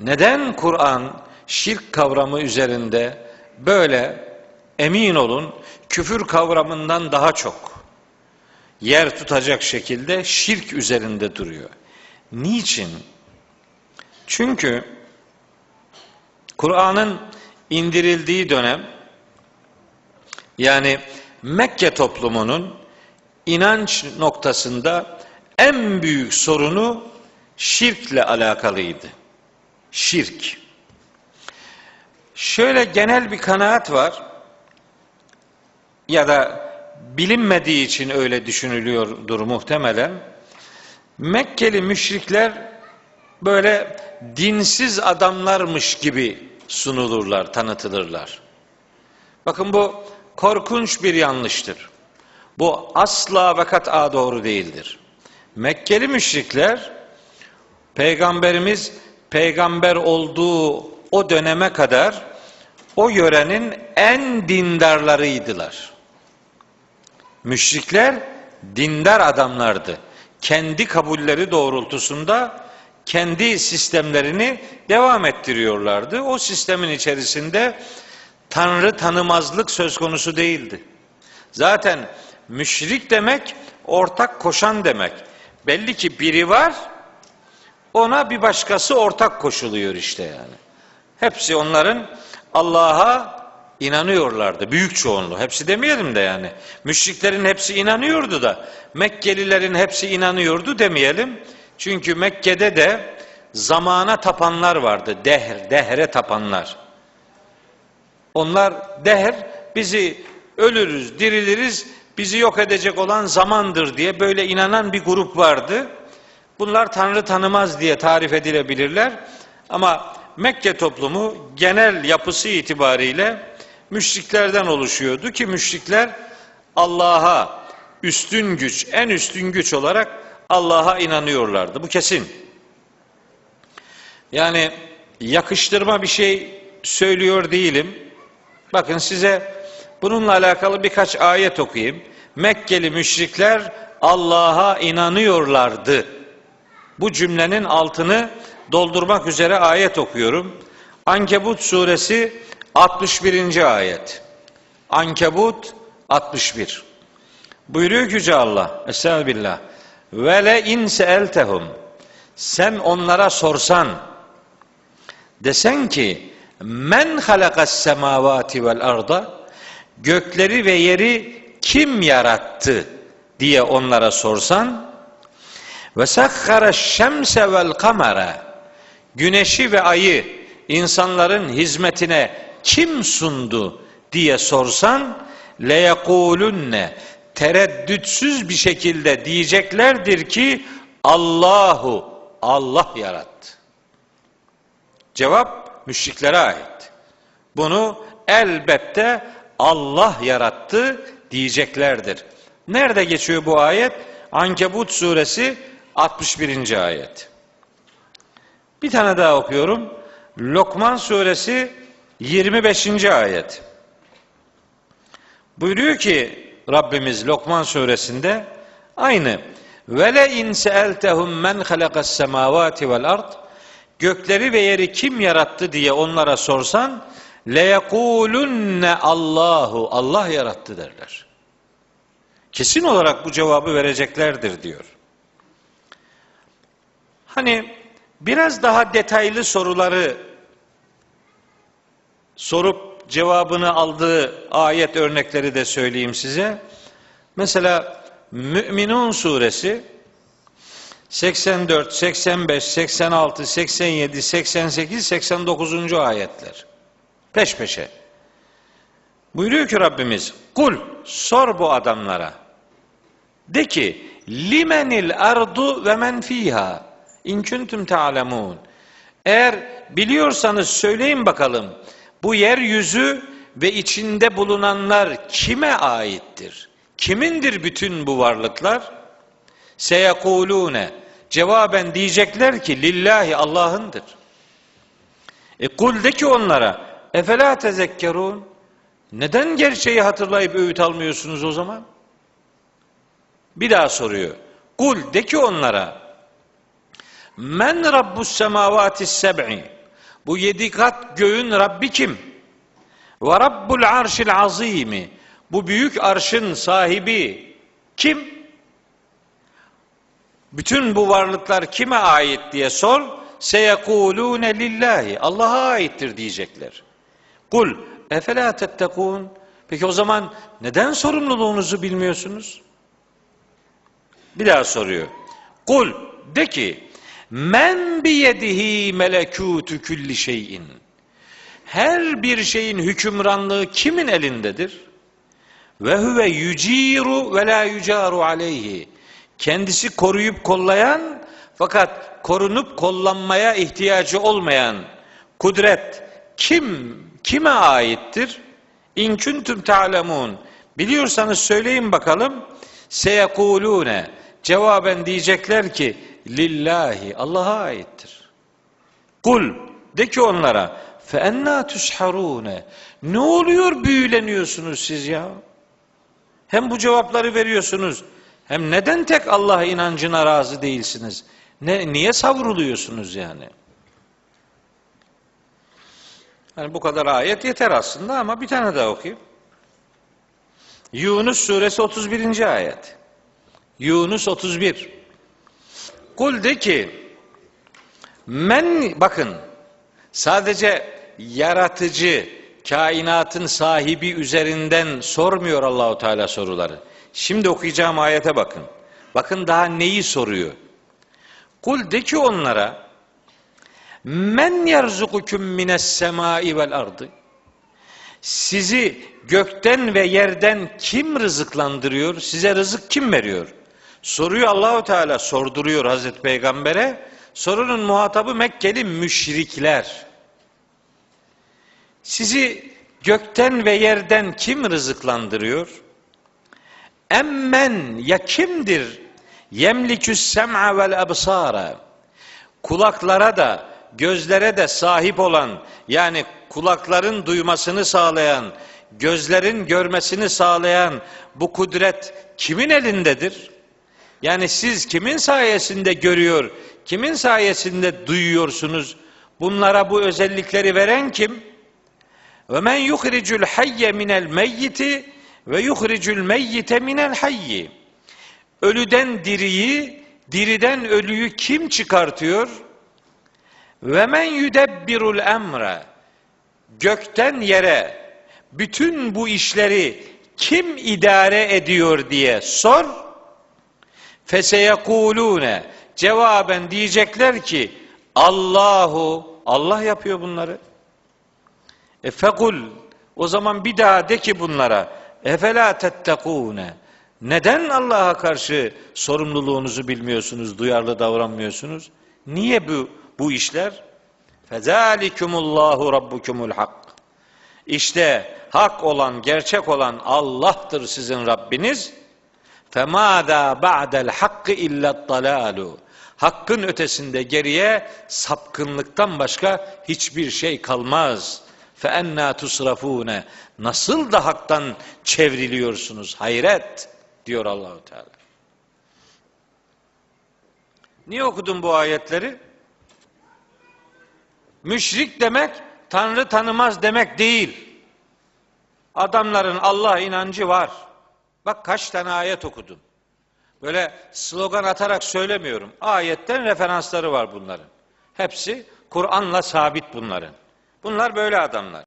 Neden Kur'an şirk kavramı üzerinde böyle emin olun küfür kavramından daha çok yer tutacak şekilde şirk üzerinde duruyor. Niçin? Çünkü Kur'an'ın indirildiği dönem yani Mekke toplumunun inanç noktasında en büyük sorunu şirkle alakalıydı. Şirk. Şöyle genel bir kanaat var ya da bilinmediği için öyle düşünülüyordur muhtemelen. Mekkeli müşrikler böyle dinsiz adamlarmış gibi sunulurlar, tanıtılırlar. Bakın bu korkunç bir yanlıştır. Bu asla ve kat'a doğru değildir. Mekkeli müşrikler peygamberimiz peygamber olduğu o döneme kadar o yörenin en dindarlarıydılar. Müşrikler dindar adamlardı. Kendi kabulleri doğrultusunda kendi sistemlerini devam ettiriyorlardı. O sistemin içerisinde Tanrı tanımazlık söz konusu değildi. Zaten müşrik demek ortak koşan demek. Belli ki biri var, ona bir başkası ortak koşuluyor işte yani. Hepsi onların Allah'a inanıyorlardı. Büyük çoğunluğu. Hepsi demeyelim de yani. Müşriklerin hepsi inanıyordu da Mekkelilerin hepsi inanıyordu demeyelim. Çünkü Mekke'de de zamana tapanlar vardı. Dehr, dehre tapanlar. Onlar dehr bizi ölürüz, diriliriz, bizi yok edecek olan zamandır diye böyle inanan bir grup vardı. Bunlar Tanrı tanımaz diye tarif edilebilirler. Ama Mekke toplumu genel yapısı itibariyle müşriklerden oluşuyordu ki müşrikler Allah'a üstün güç, en üstün güç olarak Allah'a inanıyorlardı. Bu kesin. Yani yakıştırma bir şey söylüyor değilim. Bakın size bununla alakalı birkaç ayet okuyayım. Mekkeli müşrikler Allah'a inanıyorlardı. Bu cümlenin altını doldurmak üzere ayet okuyorum. Ankebut suresi 61. ayet. Ankebut 61. Buyuruyor ki Yüce Allah. Estağfirullah. Ve le in seeltehum. Sen onlara sorsan desen ki men halakas semavati vel arda gökleri ve yeri kim yarattı diye onlara sorsan ve sakhara şemse vel kamera güneşi ve ayı insanların hizmetine kim sundu diye sorsan leyekulunne tereddütsüz bir şekilde diyeceklerdir ki Allahu Allah yarattı. Cevap müşriklere ait. Bunu elbette Allah yarattı diyeceklerdir. Nerede geçiyor bu ayet? Ankebut suresi 61. ayet. Bir tane daha okuyorum. Lokman suresi 25. ayet. Buyuruyor ki Rabbimiz Lokman suresinde aynı ve le in seeltehum men halakas semavati vel ard gökleri ve yeri kim yarattı diye onlara sorsan leyekulunne Allahu Allah yarattı derler. Kesin olarak bu cevabı vereceklerdir diyor. Hani biraz daha detaylı soruları sorup cevabını aldığı ayet örnekleri de söyleyeyim size. Mesela Müminun suresi 84, 85, 86, 87, 88, 89. ayetler. Peş peşe. Buyuruyor ki Rabbimiz, kul sor bu adamlara. De ki, limenil ardu ve men fiha in kuntum ta'lemun. Eğer biliyorsanız söyleyin bakalım. Bu yeryüzü ve içinde bulunanlar kime aittir? Kimindir bütün bu varlıklar? Seyekulune. Cevaben diyecekler ki lillahi Allah'ındır. E kul de ki onlara efela tezekkerun. Neden gerçeği hatırlayıp öğüt almıyorsunuz o zaman? Bir daha soruyor. Kul de ki onlara Men rabbus semavati seb'i Bu yedi kat göğün Rabbi kim? Ve Rabbul arşil azimi. Bu büyük arşın sahibi kim? Bütün bu varlıklar kime ait diye sor. Seyekulune lillahi. Allah'a aittir diyecekler. Kul efela tettekun. Peki o zaman neden sorumluluğunuzu bilmiyorsunuz? Bir daha soruyor. Kul de ki men biyedihi melekutu külli şeyin. Her bir şeyin hükümranlığı kimin elindedir? Ve huve yuciru ve la yucaru aleyhi. Kendisi koruyup kollayan fakat korunup kollanmaya ihtiyacı olmayan kudret kim kime aittir? İn kuntum ta'lemun. Biliyorsanız söyleyin bakalım. Seyekulune. Cevaben diyecekler ki lillahi Allah'a aittir. Kul de ki onlara fe enna tusharune. Ne oluyor büyüleniyorsunuz siz ya? Hem bu cevapları veriyorsunuz. Hem neden tek Allah inancına razı değilsiniz? Ne, niye savruluyorsunuz yani? Yani bu kadar ayet yeter aslında ama bir tane daha okuyayım. Yunus suresi 31. ayet. Yunus 31. Kul de ki men bakın sadece yaratıcı kainatın sahibi üzerinden sormuyor Allahu Teala soruları. Şimdi okuyacağım ayete bakın. Bakın daha neyi soruyor? Kul de ki onlara Men yerzukukum mines semai vel ardı. Sizi gökten ve yerden kim rızıklandırıyor? Size rızık kim veriyor? Soruyu Allahu Teala sorduruyor Hazreti Peygamber'e. Sorunun muhatabı Mekkeli müşrikler. Sizi gökten ve yerden kim rızıklandırıyor? Emmen ya kimdir? Yemlikü's sem'a vel absara. Kulaklara da gözlere de sahip olan yani kulakların duymasını sağlayan, gözlerin görmesini sağlayan bu kudret kimin elindedir? Yani siz kimin sayesinde görüyor, kimin sayesinde duyuyorsunuz? Bunlara bu özellikleri veren kim? Ve men yuhricul hayye minel meyyiti ve yuhricul meyyite minel hayyi. Ölüden diriyi, diriden ölüyü kim çıkartıyor? Ve men yudebbirul emre. Gökten yere bütün bu işleri kim idare ediyor diye sor. Feseyekulune cevaben diyecekler ki Allahu Allah yapıyor bunları. E fekul o zaman bir daha de ki bunlara efela tettekune neden Allah'a karşı sorumluluğunuzu bilmiyorsunuz, duyarlı davranmıyorsunuz? Niye bu bu işler? Fezalikumullahu rabbukumul hak. İşte hak olan, gerçek olan Allah'tır sizin Rabbiniz. Femada ba'del hakkı illa dalalu. Hakkın ötesinde geriye sapkınlıktan başka hiçbir şey kalmaz. Enna tusrafune. Nasıl da haktan çevriliyorsunuz? Hayret diyor Allahu Teala. Niye okudun bu ayetleri? Müşrik demek Tanrı tanımaz demek değil. Adamların Allah inancı var. Bak kaç tane ayet okudum. Böyle slogan atarak söylemiyorum. Ayetten referansları var bunların. Hepsi Kur'an'la sabit bunların. Bunlar böyle adamlar.